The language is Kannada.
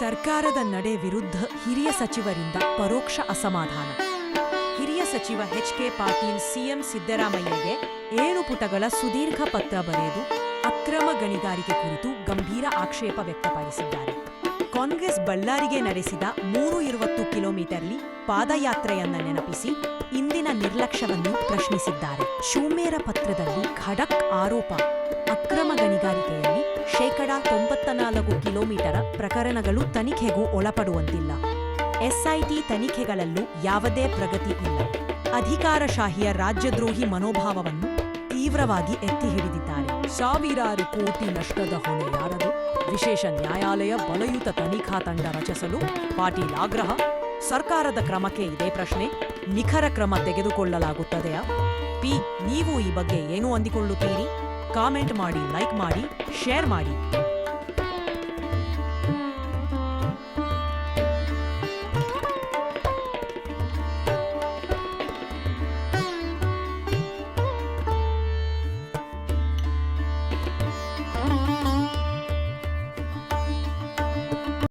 ಸರ್ಕಾರದ ನಡೆ ವಿರುದ್ಧ ಹಿರಿಯ ಸಚಿವರಿಂದ ಪರೋಕ್ಷ ಅಸಮಾಧಾನ. ಹಿರಿಯ ಸಚಿವ ಎಚ್ ಕೆ ಪಾಟೀಲ್ ಸಿಎಂ ಸಿದ್ದರಾಮಯ್ಯಗೆ ಏಳು ಪುಟಗಳ ಸುದೀರ್ಘ ಪತ್ರ ಬರೆದು ಅಕ್ರಮ ಗಣಿಗಾರಿಕೆ ಕುರಿತು ಗಂಭೀರ ಆಕ್ಷೇಪ ವ್ಯಕ್ತಪಡಿಸಿದ್ದಾರೆ. ಕಾಂಗ್ರೆಸ್ ಬಳ್ಳಾರಿಗೆ ನಡೆಸಿದ ಮೂರು ಇರುವತ್ತು ಕಿಲೋಮೀಟರ್ಲಿ ಪಾದಯಾತ್ರೆಯನ್ನ ನೆನಪಿಸಿ ಇಂದಿನ ನಿರ್ಲಕ್ಷ್ಯವನ್ನು ಪ್ರಶ್ನಿಸಿದ್ದಾರೆ. ಶೂಮೇರ ಪತ್ರದಲ್ಲಿ ಖಡಕ್ ಆರೋಪ. ಅಕ್ರಮ ಗಣಿಗಾರಿಕೆಯಲ್ಲಿ ಶೇಕಡಾ ತೊಂಬತ್ತ ನಾಲ್ಕು ಕಿಲೋಮೀಟರ ಪ್ರಕರಣಗಳು ತನಿಖೆಗೂ ಒಳಪಡುವಂತಿಲ್ಲ. ಎಸ್ಐಟಿ ತನಿಖೆಗಳಲ್ಲೂ ಯಾವುದೇ ಪ್ರಗತಿ ಇಲ್ಲ. ಅಧಿಕಾರಶಾಹಿಯ ರಾಜ್ಯದ್ರೋಹಿ ಮನೋಭಾವವನ್ನು ತೀವ್ರವಾಗಿ ಎತ್ತಿ ಹಿಡಿದಿದ್ದಾರೆ ಸಾವಿರಾರು ಕೋಟಿ ನಷ್ಟದ ಹೊಣೆ ಯಾರದು? ವಿಶೇಷ ನ್ಯಾಯಾಲಯ ಬಲಯುತ ತನಿಖಾ ತಂಡ ರಚಿಸಲು ಪಾಟೀಲ್ ಆಗ್ರಹ? ಸರ್ಕಾರದ ಕ್ರಮಕ್ಕೆ ಇದೇ ಪ್ರಶ್ನೆ. ನಿಖರ ಕ್ರಮ ತೆಗೆದುಕೊಳ್ಳಲಾಗುತ್ತದೆಯಾ? ಪಿ, ನೀವು ಈ ಬಗ್ಗೆ ಏನು ಅಂದಿಕೊಳ್ಳುತ್ತೀರಿ? ಕಾಮೆಂಟ್ ಮಾಡಿ ಲೈಕ್ ಮಾಡಿ ಶೇರ್ ಮಾಡಿ.